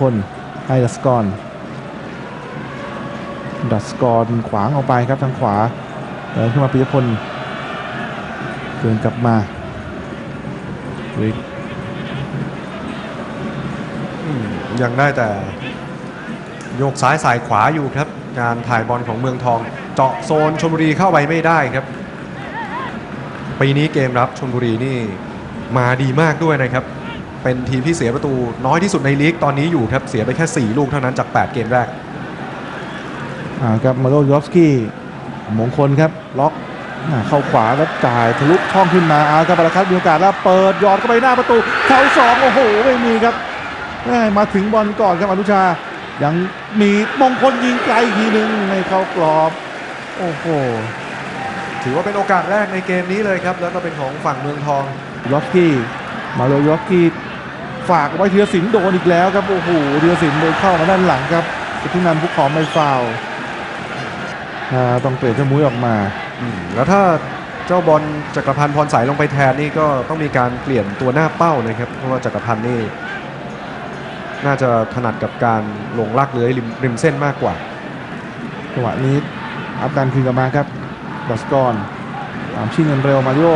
คลให้ดัสกรดัสกรขวางออกไปครับทางขวาเดินขึ้นมาปิยพลเดินกลับมาวิกยังได้แต่ โยกซ้ายสายขวาอยู่ครับ การถ่ายบอลของเมืองทอง เจาะโซนชลบุรีเข้าไปไม่ได้ครับ ปีนี้เกมรับชลบุรีนี่มาดีมากด้วยนะครับ เป็นทีมที่เสียประตูน้อยที่สุดในลีกตอนนี้อยู่ครับเสียไปแค่ 4 ลูกเท่านั้นจาก 8 เกมแรกอ่าครับมาโลยอฟสกี้มงคลครับล็อกอ่าเข้าขวาแล้วจ่ายทะลุช่องขึ้นมาเอาครับบาราคัตมีโอกาสแล้วเปิดหยอดเข้าไปหน้าประตูเข้าสองโอ้โหไม่มีครับแม่มาถึงบอลก่อนครับอนุชา ยังมีมงคลยิงไกลอีกทีหนึ่งไม่เข้ากรอบโอ้โหถือว่าเป็นโอกาสแรกในเกมนี้เลยครับ แล้วก็เป็นของฝั่งเมืองทองยอฟสกี้มาโลยอฟสกี้ ฝากไว้เทียสินโดนอีกแล้วครับโอ้โหเทียสินโดนเข้ามาด้านหลังครับสุธินันท์ผู้ขอไม่ฟาวล์อ่าต้องเปลี่ยนเจ้ามุ้ยออกมาอืมแล้วถ้าเจ้าบอลจักรพันธ์พรสายลงไปแทนนี่ก็ต้องมีการเปลี่ยนตัวหน้าเป้านะครับเพราะว่าจักรพันธ์นี่น่าจะถนัดกับการลงลากเลื้อยริมริมเส้นมากกว่าจังหวะนี้อัพดันคืนกลับมาครับดัสกอนตามชิงเงินเร็วมาริโอ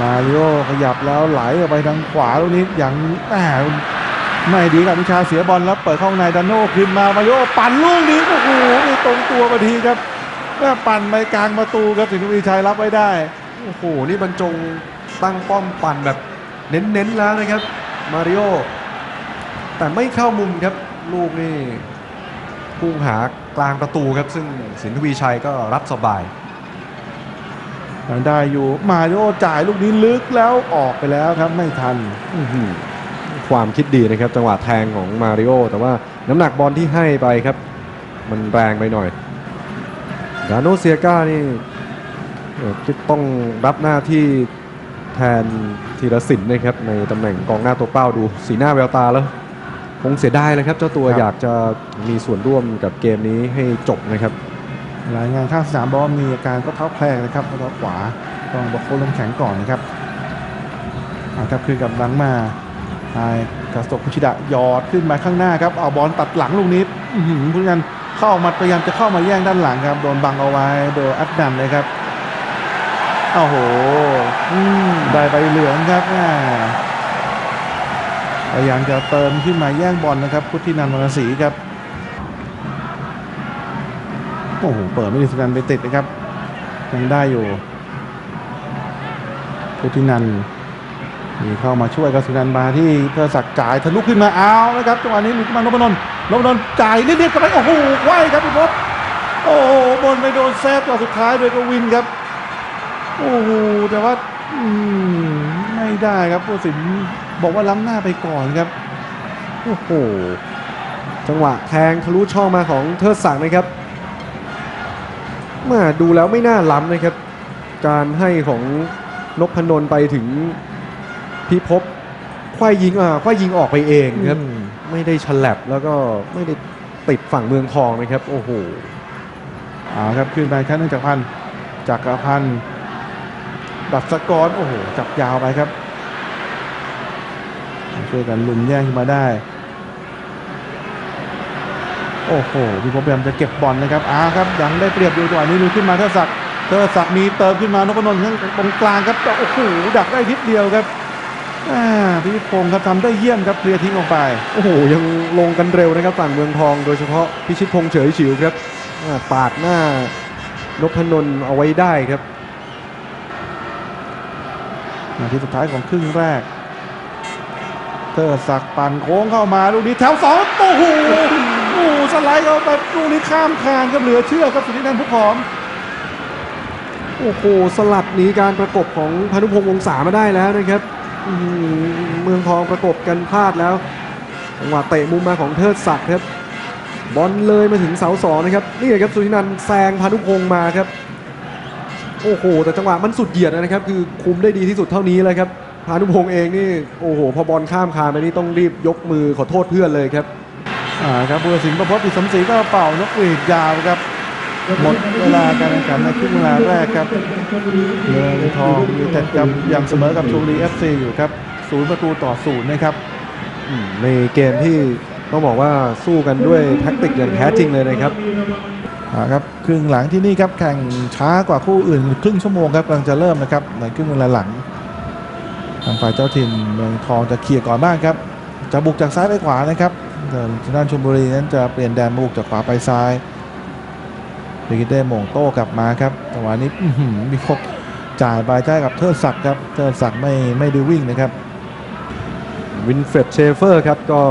มาริโอขยับแล้วไหลออกไปทางขวาลูกนี้อย่างแหมไม่ดีกับวิชาเสียบอลแล้วเปิดเข้าในดันโน่คืนมามาริโอปั่นลูกนี้โอ้โหนี่ตรงตัวพอดีครับแม่ปั่นไปกลางประตูครับสินทวีชัยรับไว้ได้โอ้โหนี่บรรจงตั้งป้อมปั่นแบบเน้นๆแล้วนะครับมาริโอแต่ไม่เข้ามุมครับลูกนี่พุ่งหากลางประตูครับซึ่งสินทวีชัยก็รับสบาย ยังได้อยู่มาริโอจ่ายลูกนี้ลึกแล้วออกไปแล้วครับไม่ทันอื้อหือความคิดดีนะครับ จังหวะแทงของมาริโอแต่ว่าน้ำหนักบอลที่ให้ไปครับ มันแรงไปหน่อยดาโนเซียก้านี่เอ่อที่ต้องรับหน้าที่แทนธีรศิลป์นะครับ ในตำแหน่งกองหน้าตัวเป้าดู สีหน้าแววตาแล้ว คงเสียดายเลยครับ เจ้าตัวครับอยากจะมีส่วนร่วมกับเกมนี้ให้จบนะครับ รายงานข้างสนามบอกว่ามีอาการก็เท้าแพลงนะครับเท้าขวาต้องบอกโค้ชลมแข็งก่อนนะครับอ่าครับคืนกับหลังมาไอ้กาสโตคุชิดะยอดขึ้นมาข้างหน้าครับเอาบอลตัดหลังลูกนี้อื้อหือผู้ยันเข้ามาพยายามจะเข้ามาแย่งด้านหลังครับโดนบังเอาไว้โดยอัดดันเลยครับโอ้โหอืมได้ใบเหลืองครับพยายามจะเติมขึ้นมาแย่งบอลนะครับ พุทธินันท์วรรณศรีครับ อ้โหเปิดไม่ด้สุนันไปติดนะครับ ยังได้อยู่พุทธินันมีเข้ามาช่วยกับสุนันมาที่เพื่อศักจ่ายทะลุขึ้นมาเอานะครับจังหวะนี้หลุดมานพนนท์นพนนท์จ่ายเรียบๆกันไปโอ้โหไวครับพี่พศโอ้โหบนไปโดนแซฟตัวสุดท้ายโดยกวินครับโอ้โหแต่ว่าอืมไม่ได้ครับผู้สินบอกว่าล้ำหน้าไปก่อนครับโอ้โหจังหวะแทงทะลุช่องมาของเทิดศักนะครับ มาดูแล้วไม่น่าล้ำนะครับ การให้ของนพพนนท์ไปถึงพิภพควายยิงอ่าควายยิงออกไปเองครับอืมไม่ได้ฉลับแล้วก็ไม่ได้ติดฝั่งเมืองทองนะครับ โอ้โหเอาครับขึ้นไปครั้งหนึงจากรพันธ์จากรพันธ์ดับสกอรโอ้โหจับยาวไปครับช่วยกันลุมแย่งขึ้นมาได้ โอ้โหพี่พบพยายามจะเก็บบอลนะครับอ้าครับยังได้เปรียบอยู่จังหวะนี้ลุยขึ้นมาเทอศักดิ์เทอศักดิ์มีเติมขึ้นมานพนนท์ข้างตรงกลางครับแต่โอ้โหดักได้นิดเดียวครับอ่าพี่พงศ์ครับทำได้เยี่ยมครับเคลียร์ทิ้งออกไปโอ้โหยังลงกันเร็วนะครับฝั่งเมืองทอง โดยเฉพาะพิชิตพงษ์เฉยฉิวครับอ่าปาดหน้านพพนนท์เอาไว้ได้ครับนาทีสุดท้ายของครึ่งแรกเทอศักดิ์ปั่นโค้งเข้ามาลูกนี้แถวสองโอ้โหโอ้โหส ไลด์เข้าไปลูกนี้ข้ามคานครับเหลือเชื่อครับสุนินันผู้ผอมโอ้โหสลัดหนีการประกบของพานุพงษ์วงศามาได้แล้วนะครับเมืองทองประกบกันพลาดแล้วจังหวะเตะมุมมาของเทิดศักดิ์ครับบอลเลยมาถึงเสาสองนะครับนี่ครับสุนินันแซงพานุพงษ์มาครับโอ้โหแต่จังหวะมันสุดเหยียดนะครับ คือคุมได้ดีที่สุดเท่านี้เลยครับพานุพงษ์เองนี่โอ้โหพอบอลข้ามคานไปนี่ต้องรีบยกมือขอโทษเพื่อนเลยครับ อ่าครับผู้ตัดสินประพจน์ปิดสมศรีก็เป่านกหวีดยาวครับ หมดเวลาการแข่งขันในครึ่งเวลาแรกครับเมืองทองยูไนเต็ดครับยังเสมอกับชลบุรีเอฟซีอยู่ครับศูนย์ประตูต่อศูนย์นะครับอืมในเกมที่ต้องบอกว่าสู้กันด้วยแท็กติกอย่างแท้จริงเลยนะครับอ่าครับครึ่งหลังที่นี่ครับแข่งช้ากว่าคู่อื่น ครึ่งชั่วโมงครับกำลังจะเริ่มนะครับในครึ่งเวลาหลัง ทางฝ่ายเจ้าถิ่นเมืองทองจะเคลียร์ก่อนบ้างครับจะบุกจากซ้ายไปขวานะครับ แต่ทางด้านชลบุรีนั้นจะเปลี่ยนแดนมาบุกจากขวาไปซ้ายเบกิเต้โมงโต้กลับมาครับจังหวะนี้อื้อหือมีครบจ่ายไปใช้กับเทิดศักดิ์ครับเทิดศักดิ์ไม่ไม่ได้วิ่งนะครับวินเฟรดเชเฟอร์ครับก็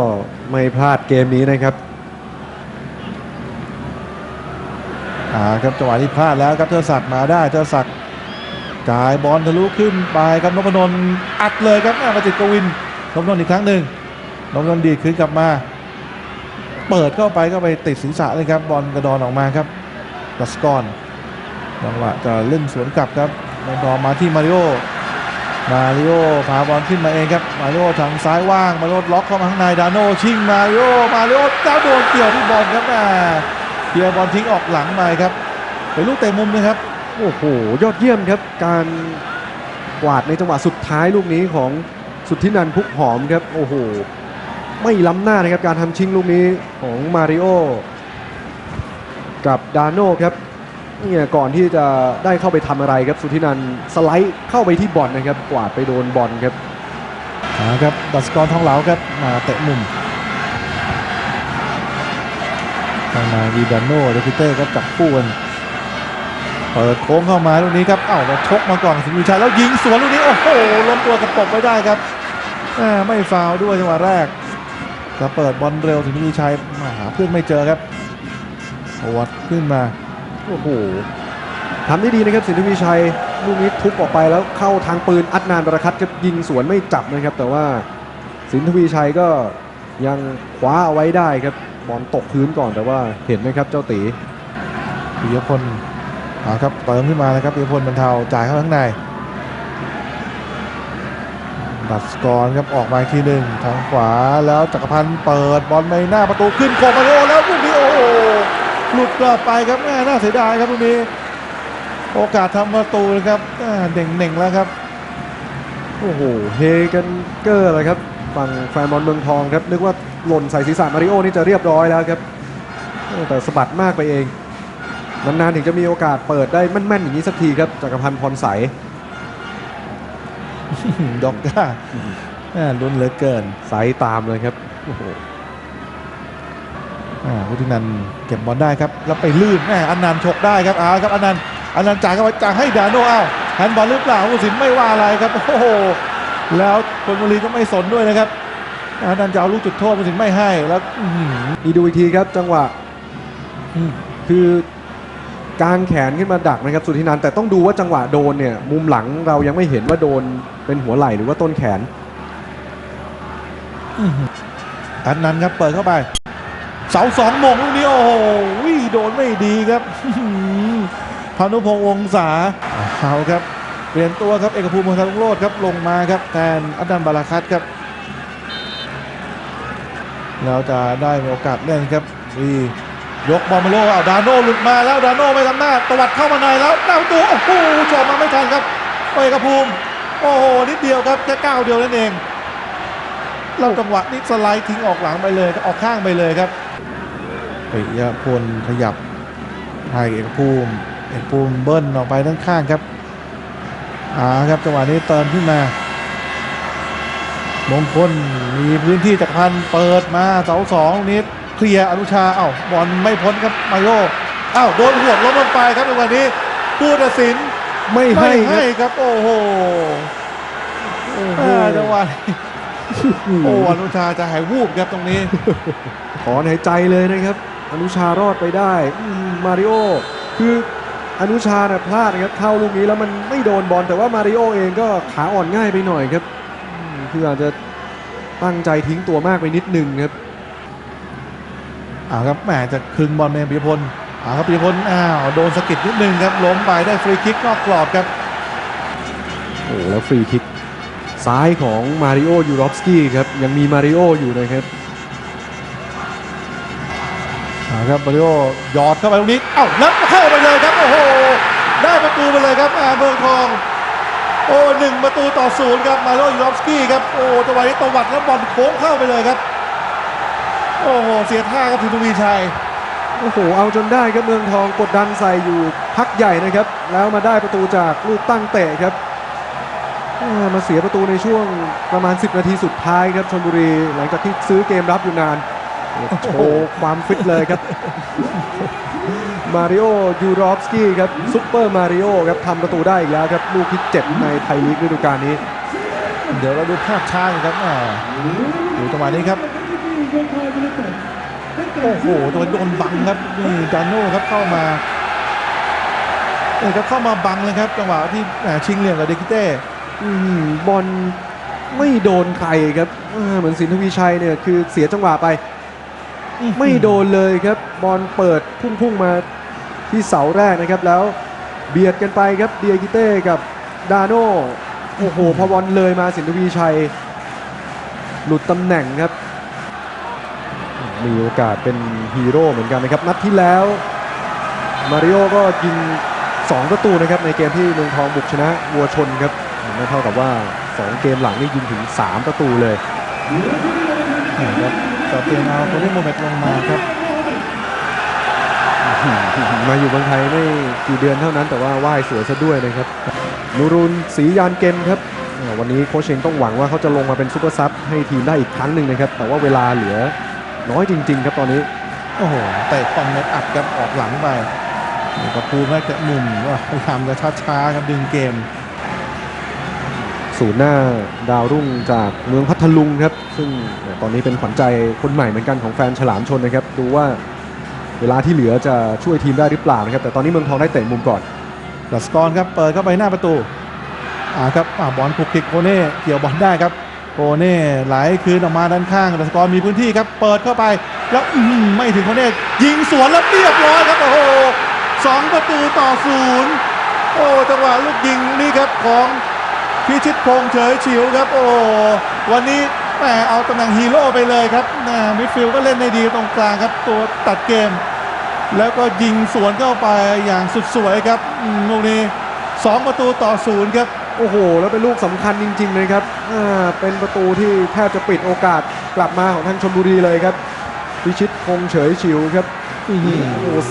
ไม่พลาดเกมนี้นะครับอ่าครับจังหวะนี้พลาดแล้วครับเทิดศักดิ์มาได้เทิดศักดิ์จ่ายบอลทะลุขึ้นไปครับนพนนท์อัดเลยครับอ่ามาติดกวินนพนนท์อีกครั้งหนึ่งนพนนท์ดีดขึ้นกลับมา เปิดเข้าไปก็ไปติดศีรษะเลยครับบอลกระดอนออกมาครับดัสกอนจังหวะจะเล่นสวนกลับครับบอลดอมาที่มาริโอมาริโอพาบอลขึ้นมาเองครับมาริโอทางซ้ายว่างมาริโอล็อกเข้ามาข้างในดานโนชิงมาริโอมาริโอเจ้าโดนเกี่ยวที่บอลครับอ่าเกี่ยวบอลทิ้งออกหลังไปครับเป็นลูกเตะมุมนะครับโอ้โหยอดเยี่ยมครับการกวาดในจังหวะสุดท้ายลูกนี้ของสุที่นันท์พุกหอมครับโอ้โห ไม่ล้ำหน้านะครับการทำชิงลูกนี้ของมาริโอกับดาโน่ครับเนี่ยก่อนที่จะได้เข้าไปทำอะไรครับสุทธินันสไลด์เข้าไปที่บอลนะครับ กวาดไปโดนบอลครับอ่าครับดัสกรทองเหลาครับมาเตะมุมทางมาวีดานโนเดคิเต้ครับจับคู่กันเปิดโค้งเข้ามาลูกนี้ครับเอ้ามาชกมาก่อนสิงห์วิชัยแล้วยิงสวนลูกนี้โอ้โหล้มตัวกระตกไม่ได้ครับไม่ฟาวด้วยจังหวะแรก จะเปิดบอลเร็วสิงห์วิชัยมาหาเพื่อนไม่เจอครับโอวัดขึ้นมาโอ้โหทำได้ดีนะครับสินทวีชัยลูกนี้ทุบออกไปแล้วเข้าทางปืนอัดนานประคัดก็ยิงสวนไม่จับนะครับ แต่ว่าสินทวีชัยก็ยังคว้าเอาไว้ได้ครับบอลตกพื้นก่อนแต่ว่าเห็นไหมครับเจ้าตีปิยพลเอาครับเติมขึ้นมานะครับปิยพลบรรเทาจ่ายเข้าข้างใน ดัดสกอร์ครับออกมาอีกทีหนึ่งทางขวาแล้วจักรพันธ์เปิดบอลไปหน้าประตูขึ้นโคมาโอแล้วลูกนี้โอ้โหหลุดกลับไปครับแม่น่าเสียดายครับลูกนี้ โอกาสทำประตูนะครับอ่าเด่งแล้วครับโอ้โหเฮกันเกอร์เลยครับฝั่งแฟนบอลเมืองทองครับนึกว่าหล่นใส่ศีรษะมาริโอนี่จะเรียบร้อยแล้วครับแต่สะบัดมากไปเองนานๆถึงจะมีโอกาสเปิดได้แม่นๆอย่างนี้สักทีครับจักรพันธ์พรใส ด็อกก้าอ่าลุ้นเหลือเกินไซส์ตามเลยครับโอ้โหอ่าพุทธินันท์เก็บบอลได้ครับ แล้วไปลื่นแม่อนันต์ฉกได้ครับเอาครับอนันต์อนันต์จ่ายเข้าไปจ่ายให้ดาโนอ้าวแฮนด์บอลหรือเปล่าผู้สินไม่ว่าอะไรครับ โอ้โห แล้วชนบุรีก็ไม่สนด้วยนะครับอนันต์จะเอาลูกจุดโทษผู้สินไม่ให้แล้วอื้อหือนี่ดูอีกทีครับจังหวะอืมคือ กางแขนขึ้นมาดักนะครับสุธินันท์แต่ต้องดูว่าจังหวะโดนเนี่ยมุมหลังเรายังไม่เห็นว่าโดนเป็นหัวไหล่หรือว่าต้นแขนอันนั้นครับเปิดเข้าไป เสาสองมงลูกนี้โอ้โหโดนไม่ดีครับพานุพงษ์วงศาเอาครับเปลี่ยนตัวครับเอกภูมิมงคลโรดครับลงมาครับแทนอัดดันบาราคัตครับแล้วจะได้มีโอกาสเล่นครับวี ยกบอลมาโลเอาดาโน่หลุดมาแล้วดาโน่ไม่ทำหน้าตวัดเข้ามาในแล้วหน้าประตูโอ้โหจบมาไม่ทันครับเอกภูมิโอ้โหนิดเดียวครับแค่ก้าวเดียวนั่นเองเราจังหวะนี้สไลด์ทิ้งออกหลังไปเลยออกข้างไปเลยครับปิยพลขยับให้เอกภูมิเอกภูมิเบิ้ลออกไปด้านข้างครับอ่าครับจังหวะนี้เติมขึ้นมามงคลมีพื้นที่จากรพันเปิดมาเสาสองนี้ เคลียร์อนุชาเอ้าบอลไม่พ้นครับมาโยเอ้าโดนหัวล้มลงไปครับในวันนี้ผู้ตัดสินไม่ไม่ให้คให้รับครับ โอ้โหโอ้โหอ่าจังหวะนี้โอ้อนุชาจะหายวูบครับตรงนี้ถอนหายใจเลยนะครับ อนุชารอดไปได้อืมมาริโอคืออนุชาเนี่ยพลาดนะครับเข้าลูกนี้แล้วมันไม่โดนบอลแต่ว่ามาริโอเองก็ขาอ่อนง่ายไปหน่อยครับอืมคืออาจจะตั้งใจทิ้งตัวมากไปนิดนึงครับ อ่าครับแหมจะคึงบอลเมนปิยพลอ่าครับปิยพลอ้าวโดนสะกิดนิดนึงครับล้มไปได้ฟรีคิกนอกกรอบครับโอ้แล้วฟรีคิกซ้ายของมาริโอยูรอฟสกี้ครับยังมีมาริโออยู่นะครับอ่าครับมาริโอหยอดเข้าไปตรงนี้เอ้าแล้วเข้าไปเลยครับโอ้โหได้ประตูไปเลยครับอ่าเมืองทองโอ้หนึ่งประตูต่อศูนย์ครับมาริโอยูรอฟสกี้ครับโอ้จังหวะนี้ตวัดแล้วบอลโค้งเข้าไปเลยครับ โอ้โหเสียท่าครับสินทวีชัยโอ้โหเอาจนได้ครับเมืองทองกดดันใส่อยู่พักใหญ่นะครับ แล้วมาได้ประตูจากลูกตั้งเตะครับอ่ามาเสียประตูในช่วงประมาณ 10 นาทีสุดท้ายครับชลบุรีหลังจากที่ซื้อเกมรับอยู่นานโชว์ความฟิตเลยครับ มาริโอยูรอฟสกี้ครับซุปเปอร์มาริโอครับทำประตูได้อีกแล้วครับ ลูกที่ 7 ในไทยลีกฤดูกาลนี้ เดี๋ยวเราดูภาพช้ากันครับอ่าดูจังหวะนี้ครับ โอ้โหโดนโดนบังครับนี่ดานโน่ครับเข้ามาเออครับเข้ามาบังเลยครับจังหวะที่แหมชิงเหลี่ยมกับเดกิเต้อื้อหือบอลไม่โดนใครครับอ่าเหมือนสินทวีชัยเนี่ยคือเสียจังหวะไป ไม่โดนเลยครับบอลเปิดพุ่งๆมาที่เสาแรกนะครับแล้วเบียดกันไปครับเดียกิเต้กับดาโน่โอ้โหพอบอลเลยมาสินทวีชัย หลุดตำแหน่งครับ มีโอกาสเป็นฮีโร่เหมือนกันนะครับ นัดที่แล้วมาริโอก็ยิง 2 ประตูนะครับในเกมที่เมืองทองบุกชนะวัวชนครับนั่นเท่ากับว่า 2 เกมหลังนี่ยิงถึง 3 ประตูเลยครับต่อเปลี่ยนเอาโคลิโมเมตลงมาครับ มาอยู่เมืองไทยไม่กี่เดือนเท่านั้นแต่ว่าว่ายสวยซะด้วยนะครับนูรุนศรียานเกมครับอ่าวันนี้โค้ชเชงต้องหวังว่าเขาจะลงมาเป็นซูเปอร์ซับให้ทีมได้อีกครั้งหนึ่งนะครับ แต่ว่าเวลาเหลือ น้อยจริง ๆ ครับตอนนี้ โอ้โหเตะคอมเน็ตอัดครับออกหลังไปนี่ก็ภูมิแรกจะมุมว่าพยายามจะช้าๆครับดึงเกม ศูนย์หน้าดาวรุ่งจากเมืองพัทลุงครับ ซึ่งตอนนี้เป็นขวัญใจคนใหม่เหมือนกันของแฟนฉลามชนนะครับ ดูว่าเวลาที่เหลือจะช่วยทีมได้หรือเปล่านะครับ แต่ตอนนี้เมืองทองได้เตะมุมก่อนดัสกรครับเปิดเข้าไปหน้าประตูอ่าครับอ่าบอลคลุกคลิกโกเน่เกี่ยวบอลได้ครับ โกเน่ไหลคืนออกมาด้านข้างดัสกอร์มีพื้นที่ครับ เปิดเข้าไป แล้วไม่ถึงโกเน่ยิงสวนแล้วเรียบร้อยครับ โอ้โหสองประตูต่อศูนย์โอ้จังหวะลูกยิงนี่ครับของพิชิตพงษ์เฉยฉิวครับ โอ้วันนี้แหมเอาตำแหน่งฮีโร่ไปเลยครับนะมิดฟิลด์ก็เล่นได้ดีตรงกลางครับ ตัวตัดเกม แล้วก็ยิงสวนเข้าไปอย่างสุดสวยครับลูกนี้2ประตูต่อศูนย์ครับ โอ้โห แล้วเป็นลูกสำคัญจริงๆนะครับอ่าเป็นประตูที่แทบจะปิดโอกาสกลับมาของทางชลบุรีเลยครับพิชิตคงเฉยฉิวครับโอ้โห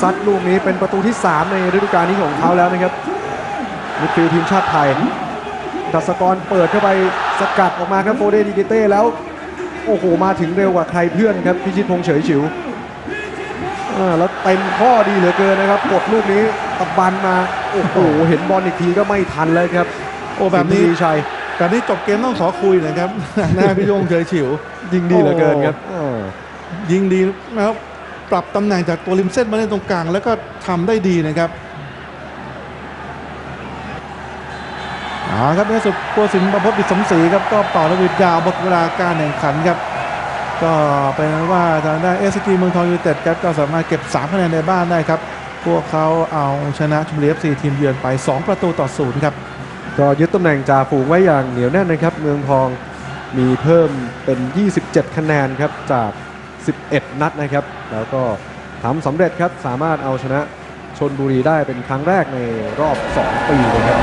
ซัดลูกนี้เป็นประตูที่ 3 ในฤดูกาลนี้ของเขาแล้วนะครับมิดฟิลด์ทีมชาติไทยดัสกรเปิดเข้าไปสกัดออกมาครับโฟเดดิกิเต้แล้ว โอ้โห มาถึงเร็วกว่าใครเพื่อนครับพิชิตพงษ์เฉยฉิวอ่าแล้วเต็มข้อดีเหลือเกินนะครับกดลูกนี้ตะบันมา โอ้โห เห็นบอลอีกทีก็ไม่ทันเลยครับ โอ้แบบนี้สิงห์บุรีชัยแบบนี้จบเกมต้องขอคุยหนะครับ หน้าพี่โยงเฉยฉิว ยิงดีเหลือเกินครับยิงดีนะครับปรับตำแหน่งจากตัวริมเส้นมาเล่นตรงกลาง แล้วก็ทำได้ดีนะครับเอาครับในสุดตัวสินประพจน์บิดสมศรีครับก็เป่าระวิดยาวหมดเวลาการแข่งขันครับ ก็เป็นว่าทางด้านเอสกีเมืองทองยูไนเต็ดครับก็สามารถเก็บ3คะแนนในบ้านได้ครับ พวกเขาเอาชนะชมบุรีเอฟซีทีมเยือนไป 2 ประตูต่อศูนย์ครับ ก็ยึดตำแหน่งจ่าฝูงไว้อย่างเหนียวแน่นนะครับ เมืองทองมีเพิ่มเป็น 27 คะแนนครับจาก 11 นัดนะครับ แล้วก็ทำสำเร็จครับสามารถเอาชนะชนบุรีได้เป็นครั้งแรกในรอบ 2 ปีนะครับ